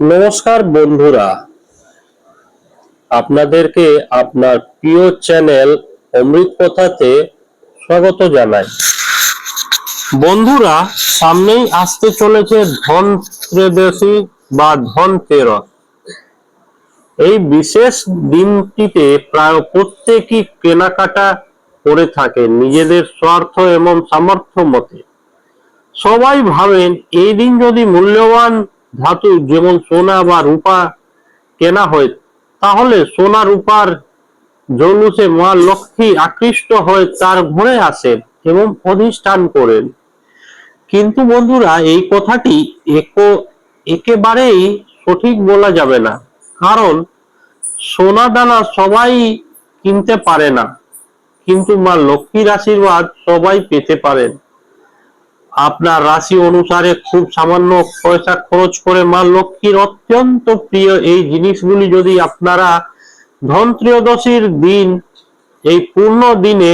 নমস্কার বন্ধুরা। আপনাদেরকে আপনার প্রিয় চ্যানেল অমৃত কথাতে স্বাগত জানাই। বন্ধুরা, সামনেই আসতে চলেছে ধন ত্রয়োদশী বা ধন তেরস। এই বিশেষ দিনটিতে প্রায় প্রত্যেকই কেনাকাটা করে থাকে নিজেদের স্বার্থ এবং সামর্থ্য মতে। সবাই ভাবেন, এই দিন যদি মূল্যবান ধাতু যেমন সোনা বা রূপা কেনা হয়, তাহলে সোনা রূপার জৌলুসে মা লক্ষ্মী আকৃষ্ট হয়ে তার ঘরে আসেন এবং অধিষ্ঠান করেন। কিন্তু বন্ধুরা, এই কথাটি একো, একেবারেই সঠিক বলা যাবে না। কারণ সোনা দানা সবাই কিনতে পারে না, কিন্তু মা লক্ষ্মীর আশীর্বাদ সবাই পেতে পারেন। আপনার রাশি অনুসারে খুব সামান্য পয়সা খরচ করে মা লক্ষ্মীর অত্যন্ত প্রিয় এই জিনিসগুলি যদি আপনারা ধন ত্রয়োদশীর দিন, এই পূর্ণ দিনে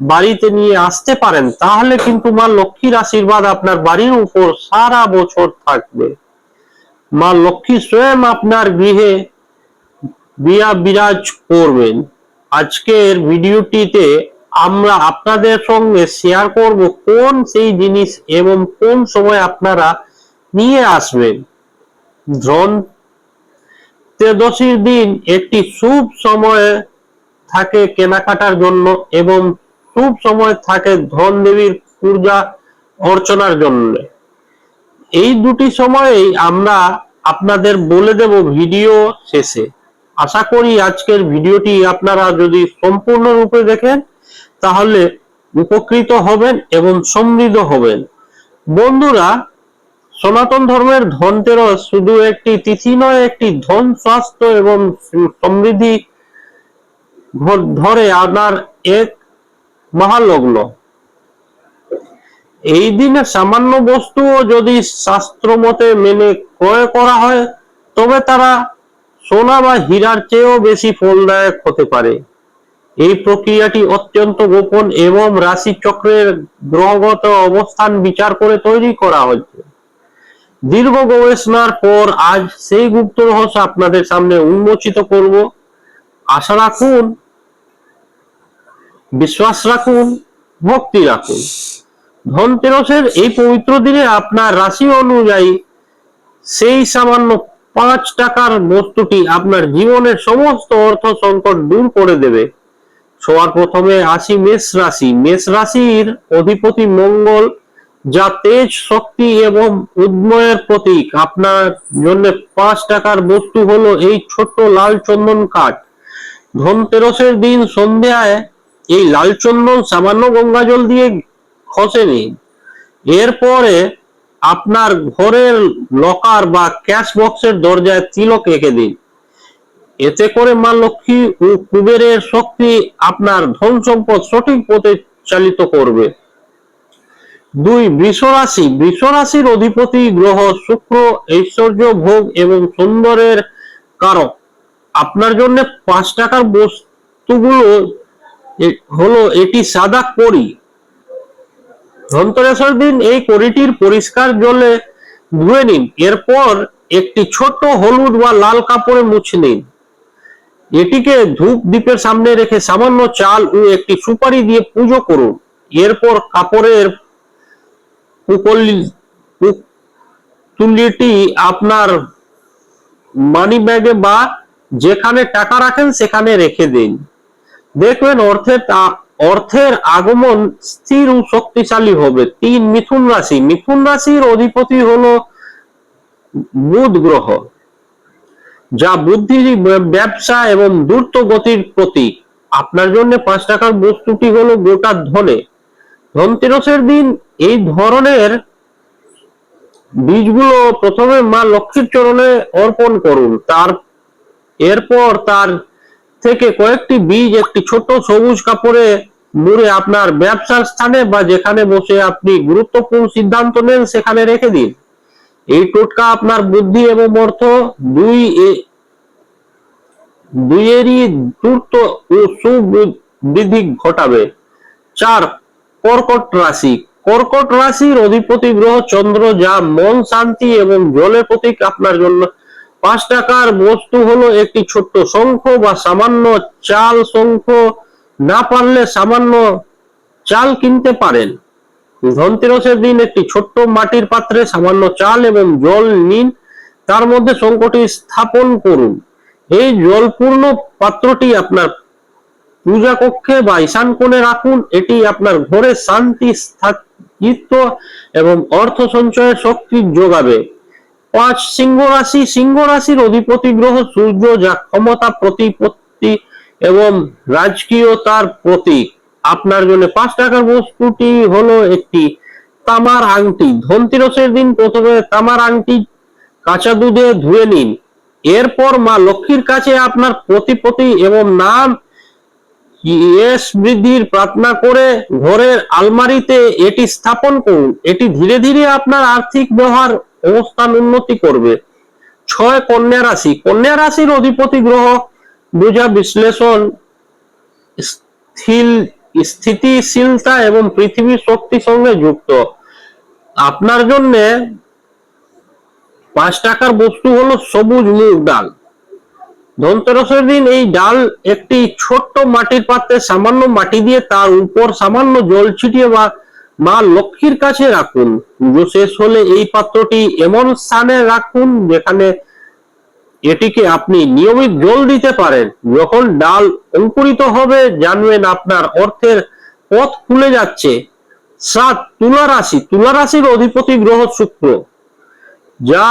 বাড়িতে নিয়ে আসতে পারেন, তাহলে কিন্তু মা লক্ষ্মীর আশীর্বাদ আপনার বাড়ির উপর সারা বছর থাকবে। মা লক্ষ্মী স্বয়ং আপনার গৃহে বিয়া বিরাজ করবেন। আজকের ভিডিওটিতে আমরা আপনাদের সঙ্গে শেয়ার করব কোন সেই জিনিস এবং কোন সময় আপনারা নিয়ে আসবেন। ধন ত্রয়োদশীর দিন একটি শুভ সময় থাকে কেনাকাটার জন্য এবং শুভ সময় থাকে ধন দেবীর পূজা অর্চনার জন্য। এই দুটি সময়েই আমরা আপনাদের বলে দেব ভিডিও শেষে। আশা করি আজকের ভিডিওটি আপনারা যদি সম্পূর্ণরূপে দেখেন তাহলে উপকৃত হবেন এবং সমৃদ্ধ হবেন। বন্ধুরা, সনাতন ধর্মের ধনতেরস শুধু একটি তিথি নয়, একটি ধন স্বাস্থ্য এবং সমৃদ্ধি ধরে আনার এক মহালগ্ন। এই দিনে সামান্য বস্তুও যদি শাস্ত্র মতে মেনে ক্রয় করা হয়, তবে তারা সোনা বা হীরার চেয়েও বেশি ফলদায়ক হতে পারে। এই প্রক্রিয়াটি অত্যন্ত গোপন এবং রাশি চক্রের গ্রহগত অবস্থান বিচার করে তৈরি করা হয়েছে। দীর্ঘ গবেষণার পর আজ সেই গুপ্ত রহস্য আপনাদের সামনে উন্মোচিত করব। আশা রাখুন, বিশ্বাস রাখুন, ভক্তি রাখুন। ধনতেরসের এই পবিত্র দিনে আপনার রাশি অনুযায়ী সেই সামান্য পাঁচ টাকার বস্তুটি আপনার জীবনের সমস্ত অর্থ সংকট দূর করে দেবে। সবার প্রথমে আসি মেষ রাশি। মেষ রাশির অধিপতি মঙ্গল, যা তেজ শক্তি এবং উদ্ময়ের প্রতীক। আপনার জন্য পাঁচ টাকার বস্তু হলো এই ছোট্ট লাল চন্দন কাঠ। ধনতেরসের দিন সন্ধ্যায় এই লাল চন্দন সামান্য গঙ্গা জল দিয়ে খসে নিন এরপরে আপনার ঘরের লকার বা ক্যাশ বক্সের দরজায় তিলক এঁকে দিন। এতে করে মা লক্ষ্মী ও কুবেরের শক্তি আপনার ধন সম্পদ সঠিক পথে চালিত করবে। দুই, বৃষ রাশি। বৃষ রাশির অধিপতি গ্রহ শুক্র, ঐশ্বর্য, ভোগ এবং সুন্দরের কারক। আপনার জন্য পাঁচ টাকার বস্তুগুলো হলো এটি সাদা করি ধনতেরাসের দিন এই কড়িটির পরিষ্কার জলে ধুয়ে নিন। এরপর একটি ছোট হলুদ বা লাল কাপড়ে মুছে নিন। এটিকে ধূপ দ্বীপের সামনে রেখে সামান্য চাল ও একটি সুপারি দিয়ে পুজো করুন। এরপর কাপড়ের তুলিটি আপনার মানি ব্যাগে বা যেখানে টাকা রাখেন সেখানে রেখে দিন। দেখবেন অর্থের অর্থের আগমন স্থির ও শক্তিশালী হবে। তিন মিথুন রাশি। মিথুন রাশির অধিপতি হলো বুধ গ্রহ। যা বুদ্ধি ব্যবসা এবং দ্রুত গতির প্রতীক। আপনার জন্য পাঁচ টাকার বস্তুটি হলো গোটা ধনে। ধনতেরসের দিন এই ধরনের বীজগুলো প্রথমে মা লক্ষ্মীর চরণে অর্পণ করুন। তার, এরপর তার থেকে কয়েকটি বীজ, একটি ছোট সবুজ কাপড়ে মুড়ে আপনার ব্যবসার স্থানে বা যেখানে বসে আপনি গুরুত্বপূর্ণ সিদ্ধান্ত নেন, সেখানে রেখে দিন। এই টোটকা আপনার বুদ্ধি এবং অর্থ দুই দুইয়েরই দ্রুত ও সুবৃদ্ধি ঘটাবে। চার, কর্কট রাশি। কর্কট রাশির অধিপতি গ্রহ চন্দ্র, যা মন, শান্তি এবং জলের প্রতীক আপনার জন্য। পাঁচ টাকার বস্তু হলো একটি ছোট্ট শঙ্খ বা সামান্য চাল শঙ্খ। না পারলে সামান্য চাল কিনতে পারেন। ধনতেরসের দিন একটি ছোট্ট মাটির পাত্রে সামান্য চাল এবং জল নিন। তার মধ্যে শঙ্খটি স্থাপন করুন। এই জলপূর্ণ পাত্রটি আপনার পূজা কক্ষে বা ঈশান কোণে রাখুন। এটি আপনার ঘরে শান্তি স্থায়িত্ব এবং অর্থ সঞ্চয়ের শক্তি যোগাবে। পাঁচ সিংহ রাশি, সিংহ রাশির অধিপতি গ্রহ সূর্য যা ক্ষমতা, প্রতিপত্তি এবং রাজকীয়তার প্রতীক। আপনার জন্য পাঁচ টাকার বস্তুটি হলো একটি তামার আংটি। ধনতেরসের দিন প্রথমে তামার আংটি কাঁচা দুধে ধুয়ে নিন। এরপর মা লক্ষ্মীর কাছে আপনার প্রতিপতি এবং নাম বৃদ্ধির প্রার্থনা করে ঘরের আলমারিতে এটি স্থাপন করুন। এটি ধীরে ধীরে আপনার আর্থিক ব্যবহার অবস্থান উন্নতি করবে। ছয় কন্যা রাশি। কন্যা রাশির অধিপতি গ্রহ বোঝা বিশ্লেষণ, স্থিল স্থিতিশীলতা এবং পৃথিবীর শক্তির সঙ্গে যুক্ত। আপনার জন্য পাঁচ টাকার বস্তু হলো সবুজ মুগ ডাল। ধনতেরসের দিন এই ডাল একটি ছোট্ট মাটির পাত্রে সামান্য মাটি দিয়ে তার উপর সামান্য জল ছিটিয়ে বা, মা লক্ষ্মীর কাছে রাখুন। পুজো শেষ হলে এই পাত্রটি এমন স্থানে রাখুন যেখানে এটিকে আপনি নিয়মিত জল দিতে পারেন। যখন ডাল অঙ্কুরিত হবে, জানবেন আপনার অর্থের পথ খুলে যাচ্ছে। সাত, তুলা রাশি। তুলা রাশির অধিপতি গ্রহ শুক্র, যা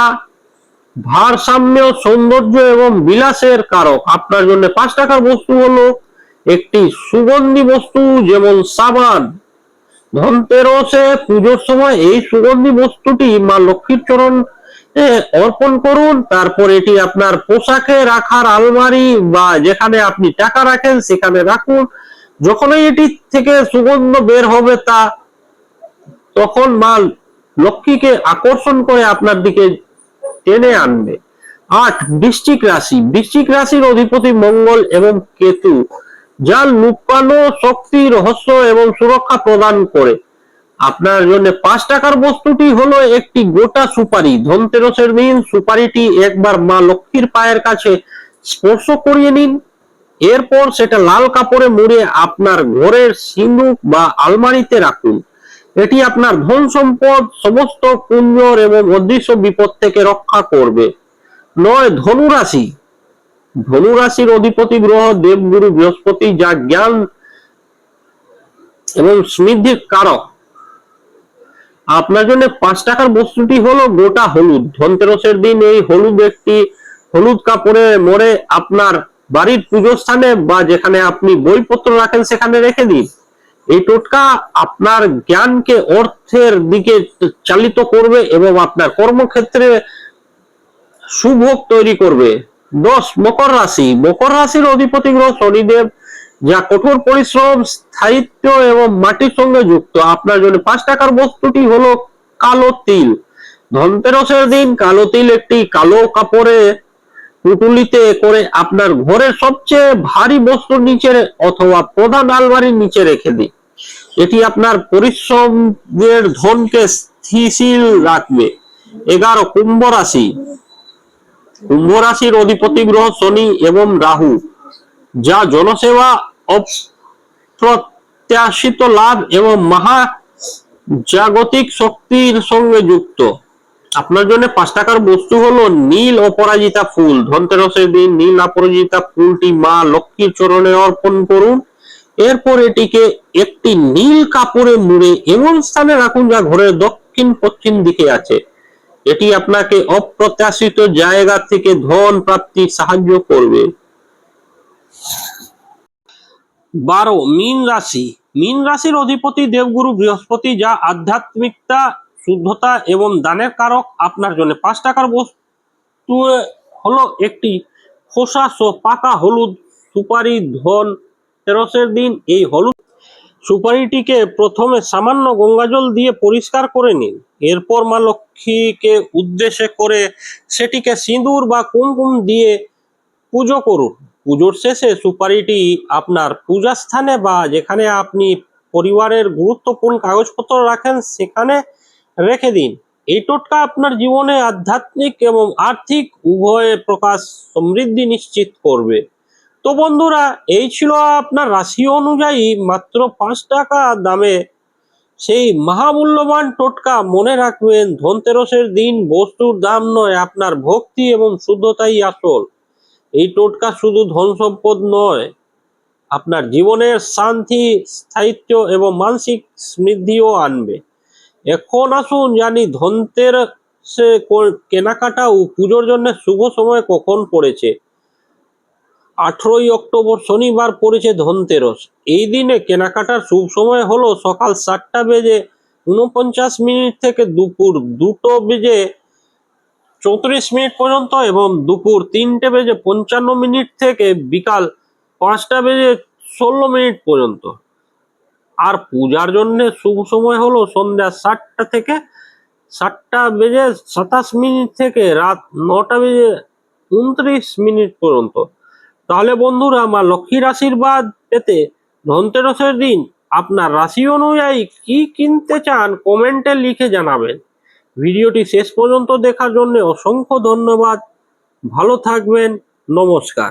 ভারসাম্য, সৌন্দর্য এবং বিলাসের কারক। আপনার জন্য পাঁচ টাকার বস্তু হলো একটি সুগন্ধি বস্তু, যেমন সাবান। ধনতেরসে পুজোর সময় এই সুগন্ধি বস্তুটি মা লক্ষ্মীর চরণ অর্পণ করুন, তারপর এটি আপনার পোশাকে রাখার আলমারি বা যেখানে আপনি টাকা রাখেন সেখানে রাখুন। যখনই এটি থেকে সুগন্ধ বের হবে তা, তখন মা লক্ষ্মীকে আকর্ষণ করে আপনার দিকে টেনে আনবে। আট, বৃশ্চিক রাশি। বৃশ্চিক রাশির অধিপতি মঙ্গল এবং কেতু যা লুকানো শক্তি, রহস্য এবং সুরক্ষা প্রদান করে। আপনার জন্য পাঁচ টাকার বস্তুটি হলো একটি গোটা সুপারি। ধনতেরসের দিন সুপারিটি একবার মা লক্ষ্মীর পায়ের কাছে স্পর্শ করিয়ে নিন। এরপর সেটা লাল কাপড়ে মুড়ে আপনার ঘরের সিন্ধুক বা আলমারিতে রাখুন। এটি আপনার ধন সম্পদ, সমস্ত পুণ্যর এবং অদৃশ্য বিপদ থেকে রক্ষা করবে। নয়, ধনুরাশি। ধনুরাশির অধিপতি গ্রহ দেবগুরু বৃহস্পতি যা জ্ঞান এবং সমৃদ্ধির কারক। আপনার জন্য পাঁচ টাকার বস্তুটি হলো গোটা হলুদ। ধনতেরসের দিন এই হলুদ একটি হলুদ কাপড়ে মোড়ে আপনার বাড়ির পুজো স্থানে বা যেখানে আপনি বইপত্র রাখেন সেখানে রেখে দিন। এই টোটকা আপনার জ্ঞানকে অর্থের দিকে চালিত করবে এবং আপনার কর্মক্ষেত্রে সুভোগ তৈরি করবে। দশ মকর রাশি। মকর রাশির অধিপতি গ্রহ শনিদেব। যা কঠোর পরিশ্রম, স্থায়িত্ব এবং মাটির সঙ্গে যুক্ত। আপনার জন্য পাঁচ টাকার বস্তুটি হলো কালো তিল। ধনতেরসের দিন কালো তিল একটি কালো কাপড়ে পুটুলিতে করে আপনার ঘরের সবচেয়ে ভারী বস্তুর নিচে অথবা প্রধান আলমারির নিচে রেখে দিন। এটি আপনার পরিশ্রমের ধনকে স্থিতিশীল রাখবে। এগারো, কুম্ভ রাশি। কুম্ভ রাশির অধিপতি গ্রহ শনি এবং রাহু, যা জনসেবা অপ্রত্যাশিত লাভ এবং মহা জাগতিক শক্তির সঙ্গে যুক্ত। আপনার জন্য পাঁচ টাকার বস্তু হলো নীল অপরাজিতা ফুল। ধনতেরসের দিন নীল অপরাজিতা ফুলটি মা লক্ষ্মীর চরণে অর্পণ করুন। এরপর এটিকে একটি নীল কাপড়ে মুড়ে এমন স্থানে রাখুন যা ঘরের দক্ষিণ পশ্চিম দিকে আছে। এটি আপনাকে অপ্রত্যাশিত জায়গা থেকে ধন প্রাপ্তি সাহায্য করবে। বারো, মীন রাশি। মীন রাশির অধিপতি দেবগুরু বৃহস্পতি, যা আধ্যাত্মিকতা, শুদ্ধতা এবং দানের কারক আপনার জন্য। পাঁচ টাকার বস্তু হলো একটি খোসা, সো পাকা হলুদ, সুপারি, ধন, তেরসের দিন এই হলুদ সুপারিটিকে প্রথমে সামান্য গঙ্গাজল দিয়ে পরিষ্কার করে নিন। এরপর মা লক্ষ্মীকে উদ্দেশ্যে করে সেটিকে সিঁদুর বা কুমকুম দিয়ে পুজো করুন। পুজোর শেষে সুপারিটি আপনার পূজা স্থানে বা যেখানে আপনি পরিবারের গুরুত্বপূর্ণ কাগজপত্র রাখেন সেখানে রেখে দিন। এই টোটকা আপনার জীবনে আধ্যাত্মিক এবং আর্থিক উভয় প্রকাশ সমৃদ্ধি নিশ্চিত করবে। তো বন্ধুরা, এই ছিল আপনার রাশি অনুযায়ী মাত্র পাঁচ টাকা দামে সেই মহামূল্যবান টোটকা। মনে রাখবেন, ধনতেরসের দিন বস্তুর দাম নয়, আপনার ভক্তি এবং শুদ্ধতাই আসল। এই টোটকা শুধু ধন সম্পদ নয়, আপনার জীবনের শান্তি, স্থায়িত্ব এবং মানসিক সমৃদ্ধিও আনবে। এখন আসুন জানি ধনতেরসে কো- কেনাকাটা ও পুজোর জন্য শুভ সময় কখন পড়েছে। আঠেরোই অক্টোবর শনিবার পড়েছে ধনতেরস। এই দিনে কেনাকাটার শুভ সময় হলো সকাল সাতটা বেজে উনপঞ্চাশ মিনিট থেকে দুপুর দুটো বেজে চৌত্রিশ মিনিট পর্যন্ত এবং দুপুর তিনটে বেজে পঞ্চান্ন মিনিট থেকে বিকাল পাঁচটা বেজে ষোলো মিনিট পর্যন্ত। আর পূজার জন্য শুভ সময় হলো সন্ধ্যা সাতটা থেকে সাতটা বেজে সাতাশ মিনিট থেকে রাত নটা বেজে উনত্রিশ মিনিট পর্যন্ত। তাহলে বন্ধুরা মা লক্ষ্মীর আশীর্বাদ পেতে ধনতেরসের দিন আপনার রাশি অনুযায়ী কি কিনতে চান কমেন্টে লিখে জানাবেন। ভিডিওটি শেষ পর্যন্ত দেখার জন্য অসংখ্য ধন্যবাদ। ভালো থাকবেন। নমস্কার।